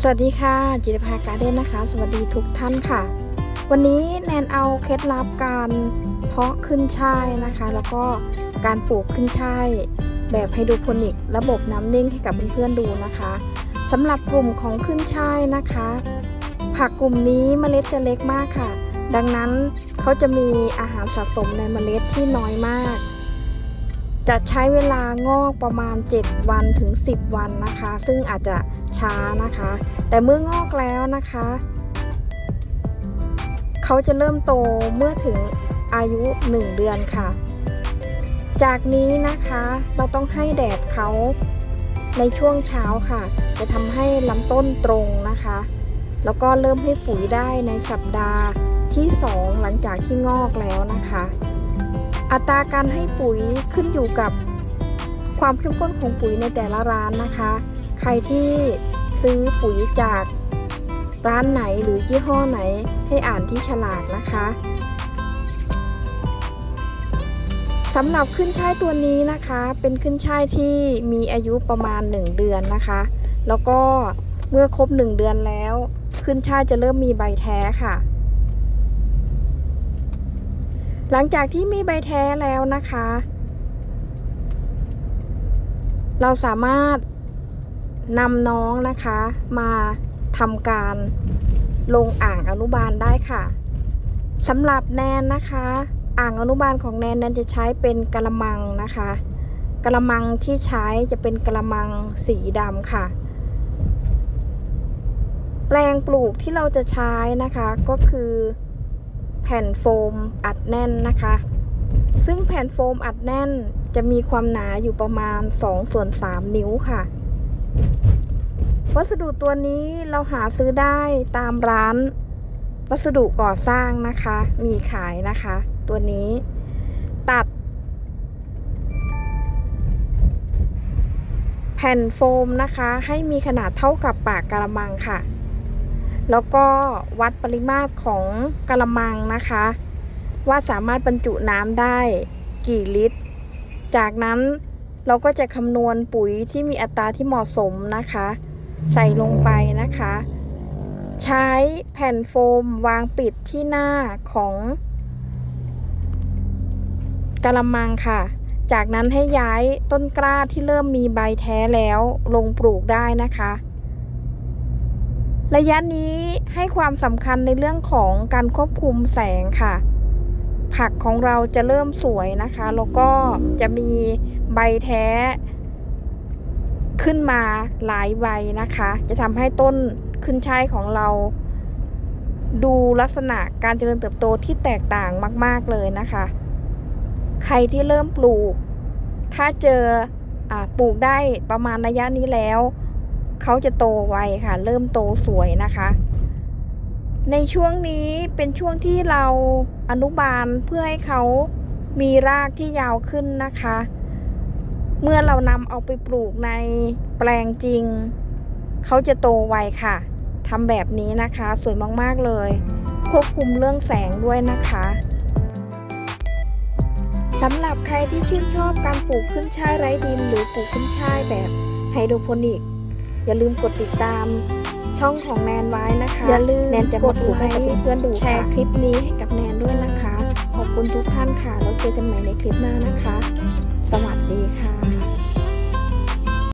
สวัสดีค่ะ จิตภาการ์เด้นนะคะ สวัสดีทุกท่านค่ะ วันนี้แนนเอาเคล็ดลับการเพาะขึ้นช่ายนะคะ แล้วก็การปลูกขึ้นช่ายแบบไฮโดรโปนิก ระบบน้ำนิ่งให้กับเพื่อนๆดูนะคะสำหรับกลุ่มของขึ้นช่ายนะคะ ผักกลุ่มนี้เมล็ดจะเล็กมากค่ะ ดังนั้นเขาจะมีอาหารสะสมในเมล็ดที่น้อยมาก จะใช้เวลางอกประมาณ 7 วันถึง 10 วันนะคะ ซึ่งอาจจะช้านะคะ แต่เมื่องอกแล้วนะคะ เขาจะเริ่มโตเมื่อถึงอายุ 1 เดือนค่ะ จากนี้นะคะเราต้องให้แดดเขาในช่วงเช้าค่ะ จะทำให้ลำต้นตรงนะคะ แล้วก็เริ่มให้ปุ๋ยได้ในสัปดาห์ที่ 2 หลังจากที่งอกแล้วนะคะ อัตราการให้ปุ๋ยขึ้นอยู่กับความเข้มข้นของปุ๋ยในแต่ละร้านนะคะ ใครที่ซื้อปุ๋ยจากร้านไหนหรือยี่ห้อไหนให้อ่านที่ฉลากนะคะสำหรับขึ้นช่ายตัวนี้นะคะ เป็นขึ้นช่ายที่มีอายุประมาณ 1 เดือนนะคะ แล้วก็เมื่อครบ 1 เดือนแล้ว ขึ้นช่ายจะเริ่มมีใบแท้ค่ะ หลังจากที่มีใบแท้แล้วนะคะ เราสามารถนำน้องนะคะ มาทำการลงอ่างอนุบาลได้ค่ะสำหรับแนนนะคะ อ่างอนุบาลของแนนแนนจะใช้เป็นกระมังนะคะกระมังที่ใช้จะเป็นกระมังสีดำค่ะ แปลงปลูกที่เราจะใช้นะคะก็คือ แผ่นโฟมอัดแน่นนะคะ ซึ่งแผ่นโฟมอัดแน่นจะมีความหนาอยู่ประมาณ2ส่วน3นิ้วค่ะ วัสดุตัวนี้เราหาซื้อได้ตามร้าน วัสดุก่อสร้างนะคะ มีขายนะคะ ตัวนี้ตัด แผ่นโฟมนะคะ ให้มีขนาดเท่ากับปากกระมังค่ะ แล้วก็วัดปริมาตรของกระมังนะคะ ว่าสามารถบรรจุน้ำได้กี่ลิตร จากนั้นเราก็จะคำนวณปุ๋ยที่มีอัตราที่เหมาะสมนะคะ ใส่ลงไปนะคะ ใช้แผ่นโฟมวางปิดที่หน้าของกระมังค่ะ จากนั้นให้ย้ายต้นกล้าที่เริ่มมีใบแท้แล้วลงปลูกได้นะคะ ระยะนี้ให้ความสำคัญในเรื่องของการควบคุมแสงค่ะ ผักของเราจะเริ่มสวยนะคะ แล้วก็จะมีใบแท้ ขึ้นมาหลายใบนะคะ จะทำให้ต้นขึ้นช่ายของเรา ดูลักษณะการเจริญเติบโตที่แตกต่างมาก ๆเลยนะคะ ใครที่เริ่มปลูก ถ้าเจออปลูกได้ประมาณระยะนี้แล้ว เขาจะโตไวค่ะ เริ่มโตสวยนะคะ ในช่วงนี้เป็นช่วงที่เราอนุบาลเพื่อให้เขามีรากที่ยาวขึ้นนะคะ เมื่อเรานำเอาไปปลูกในแปลงจริง เขาจะโตไวค่ะทำแบบนี้นะคะ สวยมาก ๆ เลย ควบคุมเรื่องแสงด้วยนะคะสำหรับใครที่ชื่นชอบการปลูกขึ้นช่ายไร้ดิน หรือปลูกขึ้นช่ายแบบไฮโดรโปนิก อย่าลืมกดติดตามช่องของแนนไว้นะคะ อย่าลืมแนนจะกมาดปลูกให้ไลค์กับเพื่อนๆดูแชร์ค่ะคลิปนี้ให้กับแนนด้วยนะคะ ขอบคุณทุกท่านค่ะ แล้วเจอกันใหม่ในคลิปหน้านะคะ สวัสดีค่ะ